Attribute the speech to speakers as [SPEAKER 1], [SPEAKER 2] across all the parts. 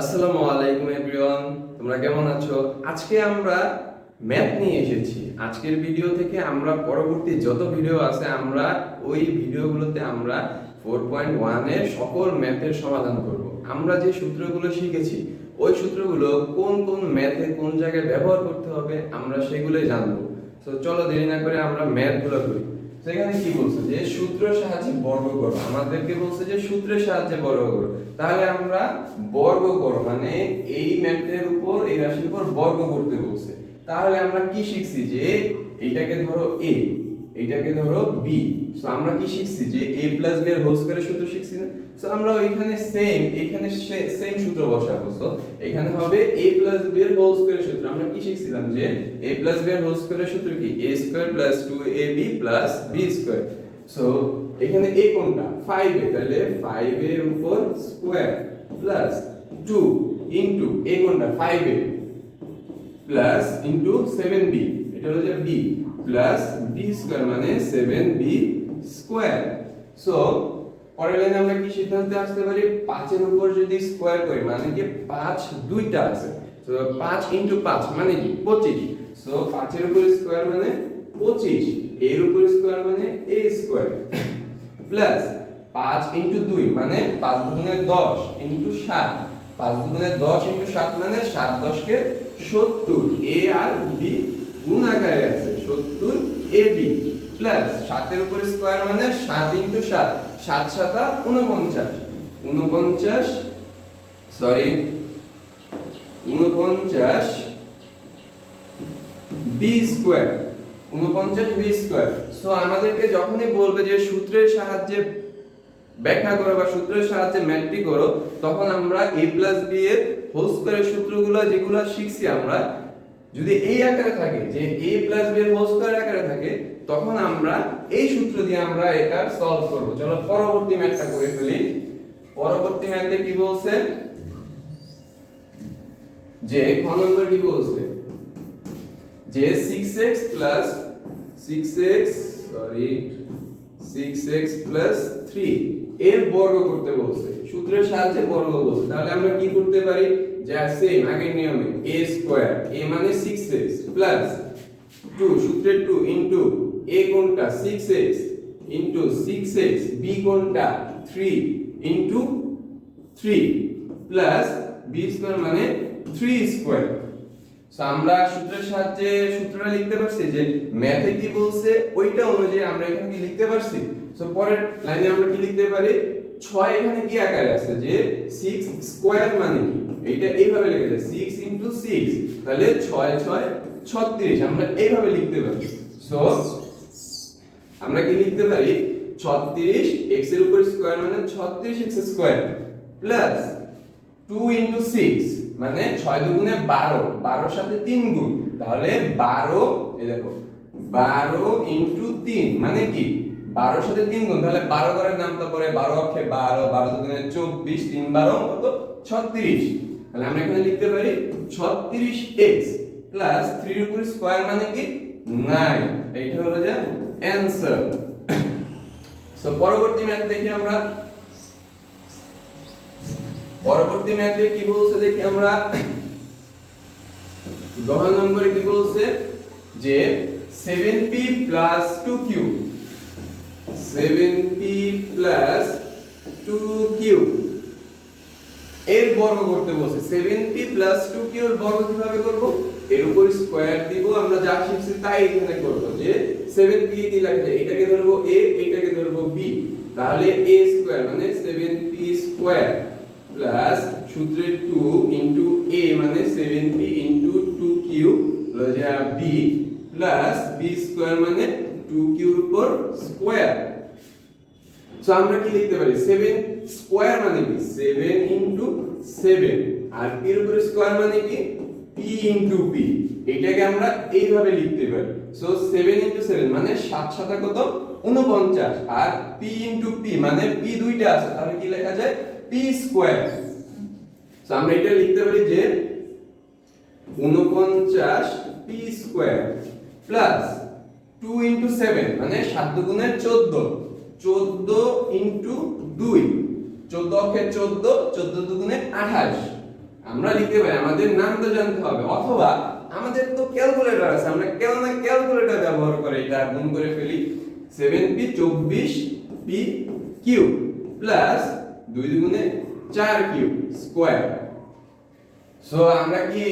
[SPEAKER 1] আসসালামু আলাইকুম এভরিওয়ান, তোমরা কেমন আছো? আজকে আমরা ম্যাথ নিয়ে এসেছি। আজকের ভিডিও থেকে আমরা পরবর্তী যত ভিডিও আছে, আমরা ওই ভিডিওগুলোতে আমরা ফোর পয়েন্ট ওয়ানের সকল ম্যাথের সমাধান করব। আমরা যে সূত্রগুলো শিখেছি, ওই সূত্রগুলো কোন কোন ম্যাথে কোন জায়গায় ব্যবহার করতে হবে, আমরা সেগুলোই জানব। তো চলো দেরি না করে আমরা ম্যাথগুলো করি। সেখানে কি বলছে যে সূত্রের সাহায্যে বর্গ করো? আমাদেরকে বলছে যে সূত্রের সাহায্যে বর্গ করো। তাহলে আমরা বর্গ করো মানে এই ম্যাথের উপর, এই রাশির উপর বর্গ করতে বলছে। তাহলে আমরা কি শিখছি যে এইটাকে ধরো a এইটাকে ধরো b. সো আমরা কি শিখছি? যে a প্লাস b এর হোল স্কয়ারের সূত্র শিখছি না? সো আমরা ওইখানে সেম এখানে সেম সূত্র বসাবো। সো এখানে হবে a প্লাস b এর হোল স্কয়ারের সূত্র। আমরা কি শিখছিলাম? যে a প্লাস b এর হোল স্কয়ারের সূত্র কি? A square plus 2ab plus b square so এখানে a কোনটা? 5a তাহলে 5a এর উপর স্কয়ার প্লাস 2 ইনটু a কোনটা? 5a প্লাস ইনটু 7b এটা হলো যে b প্লাস b স্কয়ার মানে 7b স্কয়ার সো পরের লাইনে আমরা কি সিদ্ধান্তে আসতে পারি? 5 এর উপর যদি স্কয়ার করি মানে কি 5 দুইটা আছে। তো 5 ইনটু 5 মানে কি? 25 সো 5 এর উপর স্কয়ার মানে 25 এর উপর স্কয়ার মানে a স্কয়ার প্লাস 5 ইনটু 2 মানে 5 দুগুণে 10 ইনটু 7 5 দুগুণে 10 ইনটু 7 মানে 7 10 কে 70 a আর b গুণ আছে। 70 ab প্লাস 7 এর উপর স্কয়ার মানে 7 into 7 7 7 49 49 sorry 49 B square 49 B square so আমাদেরকে যখনই বলবে যে সূত্রের সাহায্যে ব্যাখ্যা করো বা সূত্রের সাহায্যে ম্যাথটি করো, তখন আমরা a প্লাস b এর হোল স্কয়ারের সূত্রগুলো যেগুলো শিখছি আমরা যদি এই আকারে থাকে, যে a প্লাস b এর হোল স্কয়ার আকারে থাকে, তখন আমরা এই সূত্র দিয়ে আমরা এটা সলভ করব। চলো পরবর্তী ম্যাথটা করে ফেলি। পরবর্তী ম্যাথে কি বলছে? যে খ নম্বর কি বলছে? যে 6x 6x সরি 6x 3 এর বর্গ করতে বলছে। সূত্রের সাহায্যে বর্গ বলছে তাহলে আমরা কি করতে পারি? যা সেম আগের নিয়মে, a স্কয়ার a মানে 6x প্লাস 2 সূত্রে 2 ইনটু a কোনটা? 6x ইনটু 6x b কোনটা? 3 ইনটু 3 প্লাস b স্কয়ার মানে 3 স্কয়ার আমরা সূত্রের সাহায্যে সূত্রটা লিখতে পারছি যে ম্যাথে কি বলছে? ওইটা অনুযায়ী আমরা এখানে কি লিখতে পারছি? সো পরের লাইনে আমরা কি লিখতে পারি? 6 এখানে কি আকারে আছে? যে 6 স্কয়ার মানে কি? এইটা এইভাবে লেখা যায়। 6 ইনটু 6 তাহলে 6 6 36 আমরা এইভাবে লিখতে পারি। সো আমরা কি লিখতে পারি? 36 x এর উপর স্কয়ার মানে 36 x স্কয়ার প্লাস 2 ইনটু 6 মানে 6 দুগুণে 12 12 সাথে 3 গুণ। তাহলে 12 এই দেখো 12 ইনটু 3 মানে কি? 12 সাথে 3 গুণ, তাহলে 12 করার নামটা পরে 12 অক্ষে 12 12 দুগুণে 24 3 12 কত 36 তাহলে আমরা এখানে লিখতে পারি 36x প্লাস 3 এর উপর স্কয়ার মানে কি? 9 এইটা হলো যে অ্যানসার সো পরবর্তী ম্যাথ দেখি আমরা। পরবর্তী ম্যাথে কি বলছে দেখি আমরা? 10 নম্বরে কি বলছে? যে 7p 2q 7p 2q এর বর্গ করতে বলছে। 7p 2q এর বর্গ কীভাবে করব? এর উপর স্কয়ার দিব, আমরা যা শিখছি তাই এখানে করব যে 7p কি লাগবে? এটাকে ধরবো a, এটাকে ধরবো b তাহলে a স্কয়ার মানে 7p স্কয়ার প্লাস সূত্রের 2 ইনটু a মানে 7p ইনটু 2q লজা b প্লাস b স্কয়ার মানে 2q এর উপর স্কয়ার। সো আমরা কি লিখতে পারি? 7 স্কয়ার মানে কি? 7 ইনটু 7 আর এর উপর স্কয়ার মানে কি? p ইনটু p এটাকে আমরা এইভাবে লিখতে পারি। সো 7 ইনটু 7 মানে 7 সাতা কত? 49 আর p ইনটু p মানে p দুইটা আছে। তাহলে কি লেখা যায়? p square. সো আমরা এটা লিখতে পারি যে 49 p স্কয়ার প্লাস 2 ইনটু 7 মানে 7 দুগুণে 14 14 ইনটু 2 14 অক্ষে 14 14 দুগুণে 28 আমরা লিখতে পারি, আমাদের নাম তো জানতে হবে, অথবা আমাদের তো ক্যালকুলেটর আছে, আমরা কেন না ক্যালকুলেটর ব্যবহার করে এটা গুণ করে ফেলি। সেভেন পি চব্বিশ পি কিউ প্লাস দুই দুগুণে চার কিউ স্কোয়ার সো আমরা কি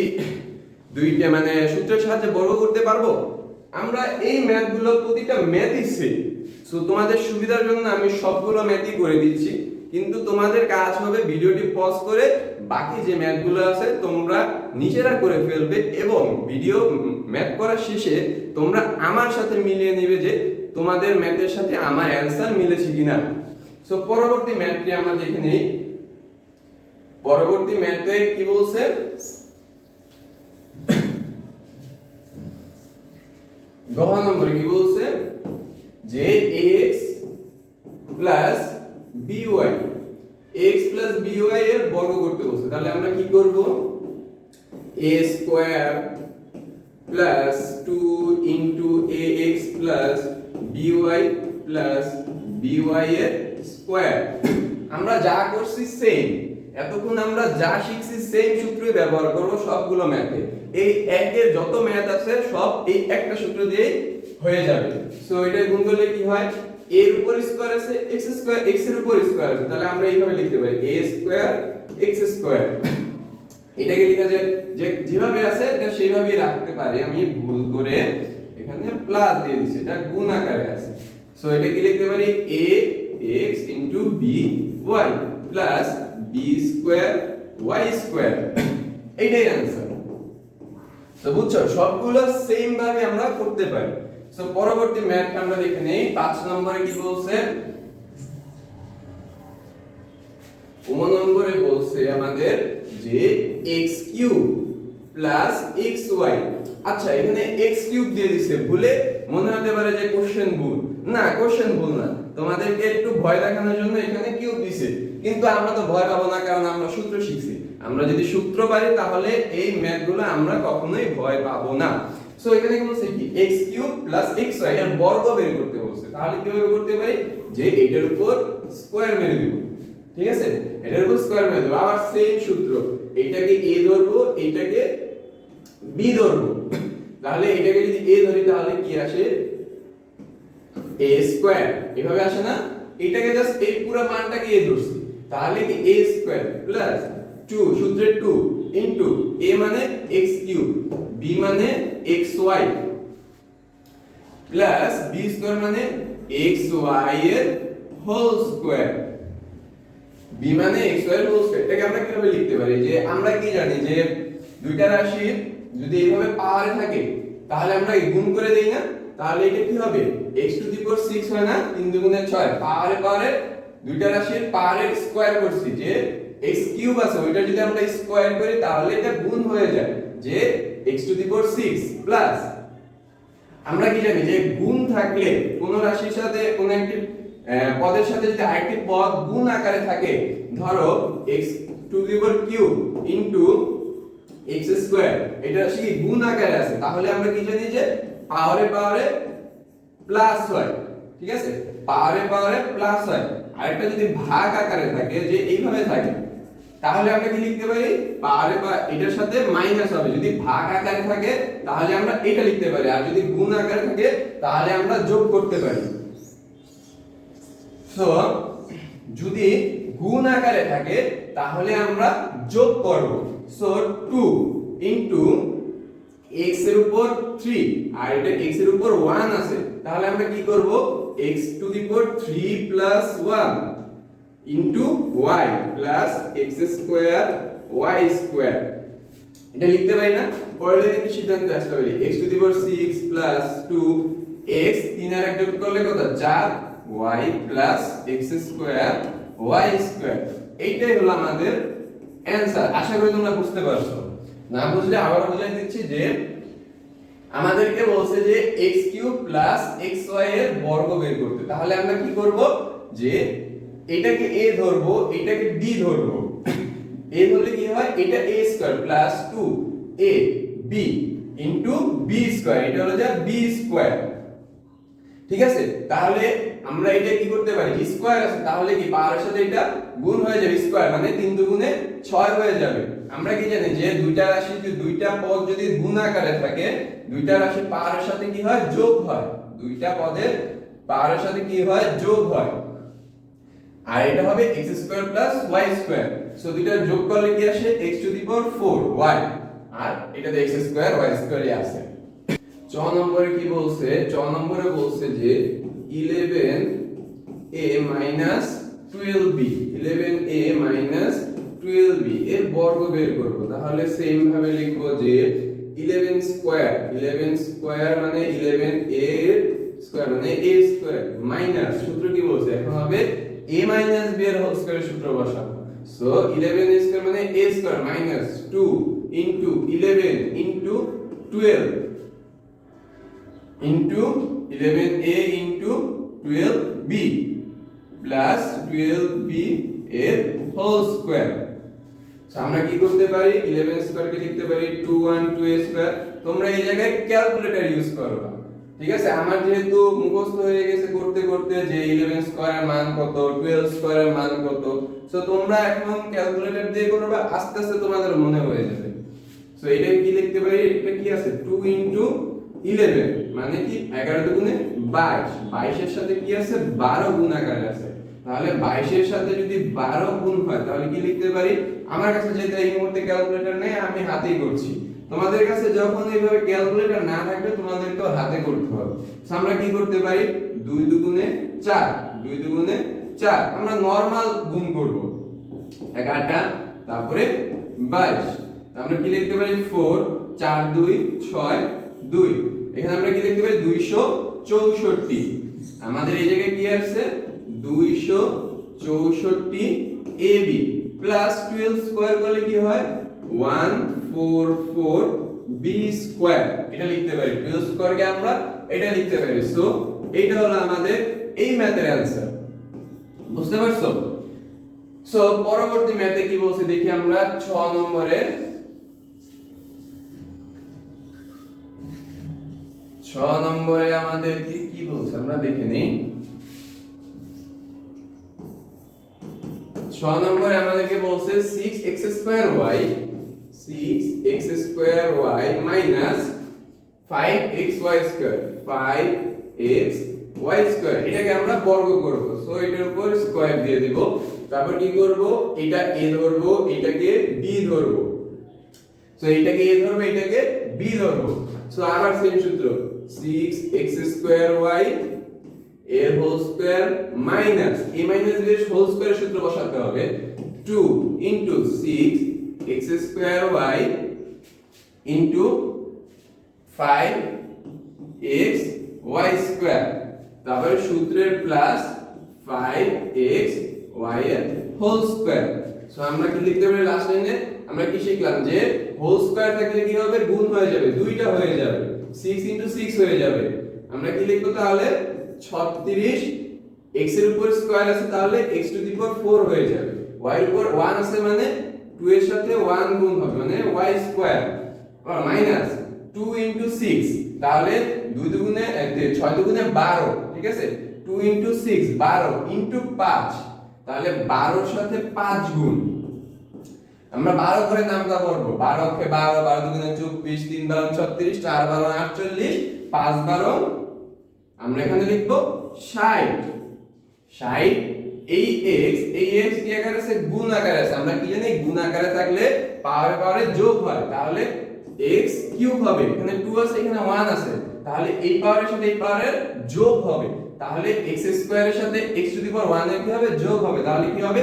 [SPEAKER 1] দুইটা মানে সূত্রের সাহায্যে বর্গ করতে পারব? আমরা এই ম্যাথগুলো প্রতিটা ম্যাথই সেম সো তোমাদের সুবিধার জন্য আমি সবগুলো ম্যাথই করে দিচ্ছি। কিন্তু তোমাদের কাজ হবে ভিডিওটি পজ করে বাকি যে ম্যাথগুলো আছে তোমরা নিজেরা করে ফেলবে এবং ভিডিও ম্যাথ করার শেষে তোমরা আমার সাথে মিলিয়ে নেবে যে তোমাদের ম্যাথের সাথে আমার অ্যান্সার মিলেছে কিনা। সো পরবর্তী ম্যাথটি আমরা দেখে নেই। পরবর্তী ম্যাথে কি বলছে? গহ নম্বরে কি বলছে? যে x plus by x plus by এর বর্গ করতে বলছে। তাহলে আমরা কি করব? a square plus 2 into ax plus by plus by এর স্কয়ার আমরা যা করছি সেম এতক্ষণ আমরা যা শিখছি সেম সূত্রই ব্যবহার করব, সবগুলো ম্যাথে এই একের যত ম্যাথ আছে, সব এই একটা সূত্র দিয়ে হয়ে যাবে। সো এটা গুণ করলে কি হয়? এর উপর স্কয়ার আছে, x স্কয়ার x এর উপর স্কয়ার আছে। তাহলে আমরা এইভাবে লিখতে পারি, a স্কয়ার x স্কয়ার এটাকে লেখা যায়, যে যেভাবে আছে, এটা সেইভাবেই রাখতে পারি। আমি ভুল করে এখানে প্লাস দিয়ে দিছি এটা গুণ আকারে আছে। সো এটা কি লিখতে পারি, a, x b, y plus b square y square এইটাই आंसर তো বুঝছো সবগুলো সেম ভাবে আমরা করতে পারি সো পরবর্তী ম্যাথ আমরা দেখে নেই 5 নম্বরে কি বলছে উম নম্বরে বলছে আমাদের যে x কিউব প্লাস xy আচ্ছা এখানে x কিউব দিয়ে দিছে ভুলে মনে হতে পারে যে কোশ্চেন ভুল না কোশ্চেন ভুল না। তোমাদেরকে একটু ভয় দেখানোর জন্য এখানে কিউব দিছে। কিন্তু আমরা তো ভয় পাবো না, কারণ আমরা সূত্র শিখছি। আমরা যদি সূত্র পারি, তাহলে এই ম্যাথগুলো আমরা কখনোই ভয় পাবো না। সো এখানে কি বলছে কি? x কিউব প্লাস xy এর বর্গ বের করতে বলছে। তাহলে কীভাবে করতে পারি? যে এটার উপর স্কয়ার মেরে দিব। ঠিক আছে? এটার উপর স্কয়ার মেরে দেব। আবার সেম সূত্র। এইটাকে a ধরবো এইটাকে b ধরবো। তাহলে এটাকে যদি a ধরি, তাহলে কি আসে? A স্কয়ার এভাবে আসে না? এটাকে জাস্ট এই পুরো মানটাকে a ধরছি। তাহলে কি a স্কয়ার প্লাস 2 সূত্রে 2 ইনটু a মানে x কিউব b মানে xy প্লাস b স্কয়ার মানে xy এর হোল স্কয়ার b মানে xy এর হোল স্কয়ার এটাকে আমরা কীভাবে লিখতে পারি? যে আমরা কি জানি যে দুইটা রাশি যদি এইভাবে পাওয়ারে থাকে, তাহলে আমরা গুণ করে দেই না? তাহলে এটা কি হবে? x টু দি পাওয়ার 6 হয় না? 3 দুগুণে 6 পাওয়ারে পাওয়ারে দুইটা রাশির পাওয়ারের স্কয়ার করছি যে x কিউব আছে, ওইটা যদি আমরা স্কয়ার করি, তাহলে এটা গুণ হয়ে যায় যে x to the power 6 plus আমরা কি জানি যে গুণ থাকলে কোন রাশির সাথে কোন একটি পদের সাথে যদি আরেকটি পদ গুণ আকারে থাকে, ধরো x to the power cube into x square এটা কি গুণ আকারে আছে? তাহলে আমরা কি জানি যে পাওয়ারে পাওয়ারে প্লাস হয়, ঠিক আছে? পাওয়ারে পাওয়ারে প্লাস হয়। আরেকটা যদি ভাগ আকারে থাকে, যে এইভাবে থাকে, তাহলে আমরা কি লিখতে পারি? পাওয়ারে পা এটার সাথে মাইনাস হবে। যদি ভাগ আকারে থাকে, তাহলে আমরা এটা লিখতে পারি। আর যদি গুণ আকারে থাকে, তাহলে আমরা যোগ করতে পারি। সো যদি গুণ আকারে থাকে, তাহলে আমরা যোগ করব। সো 2 ইনটু x এর উপর 3 আর এটা x এর উপর 1 আছে, তাহলে আমরা কি করব? X to the power 3 plus 1 into y plus x square y square এটা লিখতে পারি না? পরে কি সিদ্ধান্ত আসতে পারি x to the power 6 plus 2 x 3 আর একটা করলে কত? 4 y plus x square y square এইটাই হলো আমাদের অ্যানসার আশা করি তোমরা বুঝতে পারছ। না বুঝলে আবার বুঝাই দিচ্ছি যে আমাদেরকে বলছে যে x কিউব প্লাস xy এর বর্গ বের করতে। তাহলে আমরা কি করব? যে এটাকে a ধরবো, এটাকে b ধরবো। a ধরলে কি হয়? এটা a square plus 2 a, b into b square এটা হলো যা b স্কয়ার ঠিক আছে? তাহলে আমরা এটা কি করতে পারি? স্কোয়ার আছে। তাহলে কি? পাওয়ারের সাথে এটা গুণ হয়ে যাবে। স্কোয়ার মানে তিন দুগুণে ছয় হয়ে যাবে। আমরা কি জানি যে দুইটা রাশি দুইটা পদ যদি গুণ আকারে থাকে, দুইটা রাশি পাওয়ারের সাথে কি হয়? যোগ হয়। দুইটা পদের পাওয়ারের সাথে কি হয়? যোগ হয়। আর এটা হবে x square plus y square so দুইটা যোগ করলে কি আসে? x to the power 4 y আর এটাতে x স্কয়ার y স্কয়ারই আছে। চ নম্বরে কি বলছে? চ নম্বরে বলছে যে 11a minus 12b 11a minus 12b এর বর্গ বের করব। তাহলে সেম ভাবে লিখব যে 11 স্কয়ার 11 স্কয়ার মানে 11a এর স্কয়ার মানে a স্কয়ার মাইনাস সূত্র কি বলছে? এখন হবে a মাইনাস b এর হোল স্কয়ারের সূত্র বসাবো। সো 11 স্কয়ার মানে a square minus 2 into 11 into 12 into 11a into 12b plus 12b এর হোল স্কয়ার আমরা কি করতে পারি? 11 স্কয়ার কে লিখতে পারি 212a স্কয়ার তোমরা এই জায়গায় ক্যালকুলেটর ইউজ করবা ঠিক আছে? আমার যেহেতু মুখস্থ হয়ে গেছে করতে করতে যে 11 স্কয়ারের মান কত 12 স্কয়ারের মান কত সো তোমরা এখন ক্যালকুলেটর দিয়ে করবা, আস্তে আস্তে তোমাদের মনে হয়ে যাবে। সো এটা কি লিখতে পারি? এটা কি আছে? 2 ইনটু 11 মানে কি? 11 দুগুণে 22 22 এর সাথে কি আছে? 12 গুণ আকারে আছে। তাহলে 22 এর সাথে যদি 12 গুণ হয়, তাহলে কি লিখতে পারি? আমার কাছে যেটা এই মুহূর্তে ক্যালকুলেটর নেই, আমি হাতেই করছি। তোমাদের কাছে যখন এইভাবে ক্যালকুলেটর না থাকবে তোমাদেরকে হাতে করতে হবে। আমরা কি করতে পারি? 2 দুগুণে 4 2 দুগুণে 4 আমরা নরমাল গুণ করব। 11টা তারপরে 22 আমরা কি লিখতে পারি? 4 4 2 6 2 এখানে আমরা কি লিখতে পারি? 264 আমাদের এই জায়গায় কি আসছে? দুইশো 264 AB প্লাস 12 স্কয়ার করলে কি হয়? 144 B স্কয়ার এটা লিখতে পারি। 12 স্কয়ারকে আমরা এটা লিখতে পারি। সো এইটা হলো আমাদের এই ম্যাথের অ্যানসার বুঝতে পারছ? সো পরবর্তী ম্যাথে কি বলছে? দেখি আমরা 6 নম্বরে 6 নম্বরে আমাদের কি কি বলছে? আমরা দেখে নেই। 6 নম্বরে আমাদেরকে বলছে 6x square y 6x square y minus 5xy square 5x y square এটাকে আমরা বর্গ করব। সো এটার উপর স্কয়ার দিয়ে দেব। তারপর কি করব? এটা a ধরব, এটাকে b ধরব। সো এটাকে a ধরব, এটাকে b ধরব। সো আবার সেম সূত্র 6x স্কয়ার y এর whole square minus a minus b এর হোল স্কয়ারের সূত্র বসাতে হবে। 2 into 6 x square y into 5 x y square তারপরে সূত্রের প্লাস 5 x y এর হোল স্কয়ার সো আমরা কি লিখতে পারি লাস্ট লাইনে আমরা কি শিখলাম যে হোল স্কয়ার থাকলে কি হবে? গুণ হয়ে যাবে, দুইটা হয়ে যাবে। 6 ইনটু 6 হয়ে যাবে। আমরা কি লিখব তাহলে? 36 x এর উপর স্কয়ার আছে তাহলে x টু দি পাওয়ার 4 হয়ে যাবে। y এর উপর 1 আছে মানে 2 এর সাথে 1 গুণ হবে মানে y স্কয়ার মাইনাস 2 ইনটু 6 তাহলে 2 দুগুণে 6 দুগুণে 12 ঠিক আছে? 2 ইনটু 6 12 ইনটু 5 তাহলে 12 এর সাথে 5 গুণ। আমরা 12 করে নামটা করব 12 কে 12 12 দুগুণে 24 3 12 36 4 12 48 5 12 আমরা এখানে লিখব 60 60 এই x এই x কি আকারে আছে? গুণ আকারে আছে। আমরা কি জানি? গুণ আকারে থাকলে পাওয়ারে পাওয়ারে যোগ হয়। তাহলে x কিউব হবে। এখানে 2 আছে, এখানে 1 আছে। তাহলে এই পাওয়ারের সাথে এই পাওয়ারের যোগ হবে। তাহলে x স্কয়ারের সাথে x টু দি পাওয়ার 1 এর কি হবে? যোগ হবে। তাহলে কি হবে?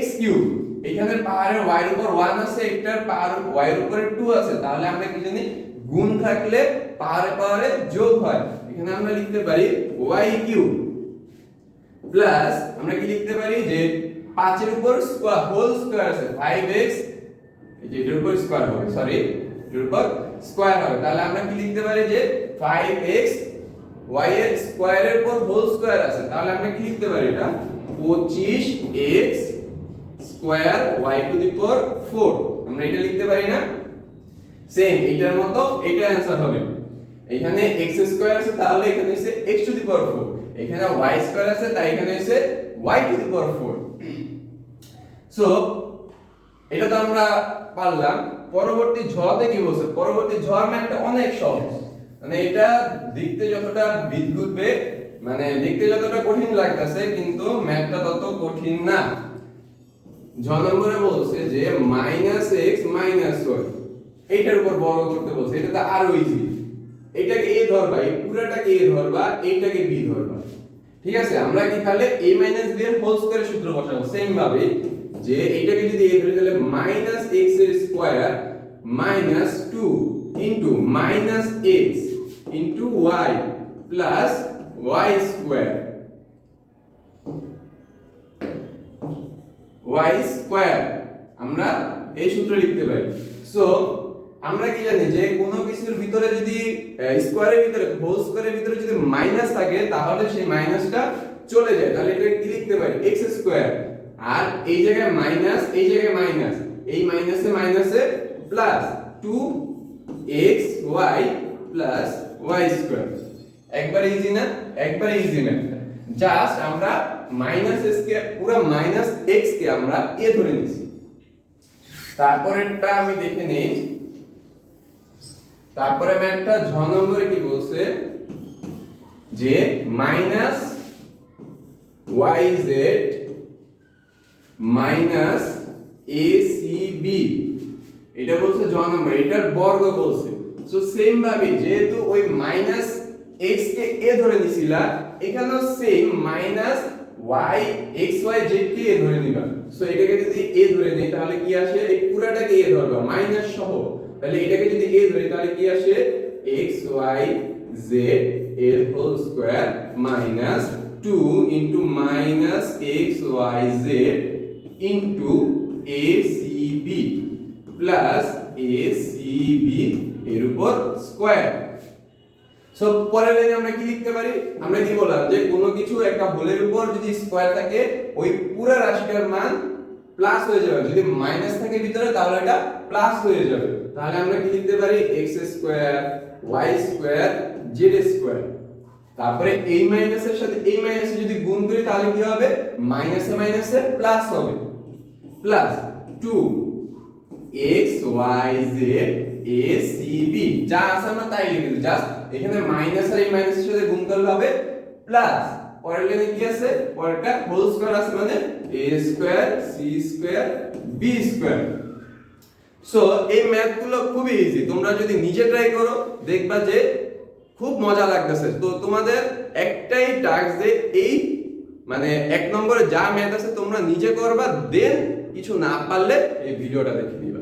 [SPEAKER 1] x কিউব এখানে পাওয়ারের y এর উপর 1 আছে, একটার পাওয়ার y এর উপরে 2 আছে। তাহলে আমরা কি জানি? গুণ থাকলে পাওয়ারে পাওয়ারে যোগ হয়। এখানে আমরা লিখতে পারি y কিউব প্লাস আমরা কি লিখতে পারি? যে 5 এর উপর স্কয়ার হোল স্কয়ার আছে 5x এই যে এটার উপর স্কয়ার হবে সরি এটার উপর স্কয়ার হবে। তাহলে আমরা কি লিখতে পারি? যে 5x y এর স্কয়ারের উপর হোল স্কয়ার আছে। তাহলে আমরা কি লিখতে পারি এটা? 25x square y to the power 4 আমরা এটা লিখতে পারি না? সেম এটার মতো এটা অ্যানসার হবে। এখানে x স্কয়ার আছে, তাহলে এখানে হচ্ছে x টু দি পাওয়ার 4 এখানে y স্কয়ার আছে, তাই এখানে হচ্ছে y to the power 4 so এটা তো আমরা পারলাম। পরবর্তী ঝতে কি বলছে? পরবর্তী ঝর ম্যাথটা অনেক সহজ। মানে এটা দেখতে যতটা বিদ্যুৎ বেগ মানে দেখতে যতটা কঠিন লাগতেছে, কিন্তু ম্যাথটা তত কঠিন না। ঝ নম্বরে বলছে যে মাইনাস এক্স মাইনাস ওয়াই এইটার উপর বর্গ করতে বলছে। এটা তো আরও ইজি এটাকে এ ধরবা, এই পুরাটাকে এ ধরবা, এইটাকে বি ধরবা। ঠিক আছে? আমরা কি তাহলে a মাইনাস b এর হোল স্কয়ারের সূত্র বসাবো। সেম ভাবে যে এইটাকে যদি a ধরি, তাহলে মাইনাস x এর square minus 2 into x into y plus y square y square আমরা এই সূত্র লিখতে পারি। সো আমরা কি জানি যে কোনো কিছুর ভিতরে যদি স্কোয়ারের ভিতরে হোল স্কয়ারের ভিতরে যদি মাইনাস থাকে, তাহলে সেই মাইনাসটা চলে যায়। তাহলে এটা কি লিখতে পারি? x স্কয়ার আর এই জায়গায় মাইনাস এই জায়গায় মাইনাস এই মাইনাসে মাইনাসে plus 2x y plus y square একবার ইজি না? একবার ইজি না। জাস্ট আমরা মাইনাস কে, পুরো মাইনাস x কে আমরা a ধরে নিছি। তারপরেরটা আমি দেখে নেই। তারপরে ম্যাথটা ঝ নম্বরে কি বলছে? যে minus Y Z minus A C B এটা বলছে জ নম্বর, এটার বর্গ বলছে। সো সেম ভাবে যেহেতু ওই মাইনাস এক্স কে এ ধরে নিছিলা, এখানেও same minus Y X Y Z কে এ ধরে নিবা। সো এটাকে যদি এ ধরে নিই, তাহলে কি আসে? এই পুরাটাকে এ ধরবা মাইনাস সহ। তাহলে এটাকে যদি a ধরি, তাহলে কি আসে? x y z এর whole square minus 2 into minus x y z into a c b plus a c b এর উপর স্কয়ার সো পরে লাইনে আমরা কি লিখতে পারি? আমরা কি বললাম যে কোনো কিছু একটা হোলের উপর যদি স্কয়ার থাকে, ওই পুরো রাশিটার মান প্লাস হয়ে যাবে। যদি মাইনাস থাকে ভিতরে, তাহলে এটা প্লাস হয়ে যাবে। তাহলে আমরা কি লিখতে পারি? x square y square z square তারপরে এই মাইনাসের সাথে এই মাইনাসে যদি গুণ করি, তাহলে কি হবে? মাইনাসে মাইনাসে প্লাস হবে। Plus 2 x, y, z, a, c, b যা আছে আমরা তাই লিখে জাস্ট এখানে মাইনাস আর এই মাইনাসের সাথে গুণ করলে হবে প্লাস পরের লাইনে কি আছে? পরেরটা হোল স্কয়ার আছে মানে a square c square b square so এই ম্যাথগুলো খুবই ইজি তোমরা যদি নিজে ট্রাই করো, দেখবা যে খুব মজা লাগতেছে। তো তোমাদের একটাই টাস্ক যে এই মানে এক নম্বরে যা ম্যাথ আছে তোমরা নিজে করবা দেন কিছু না পারলে এই ভিডিওটা দেখে নিবা।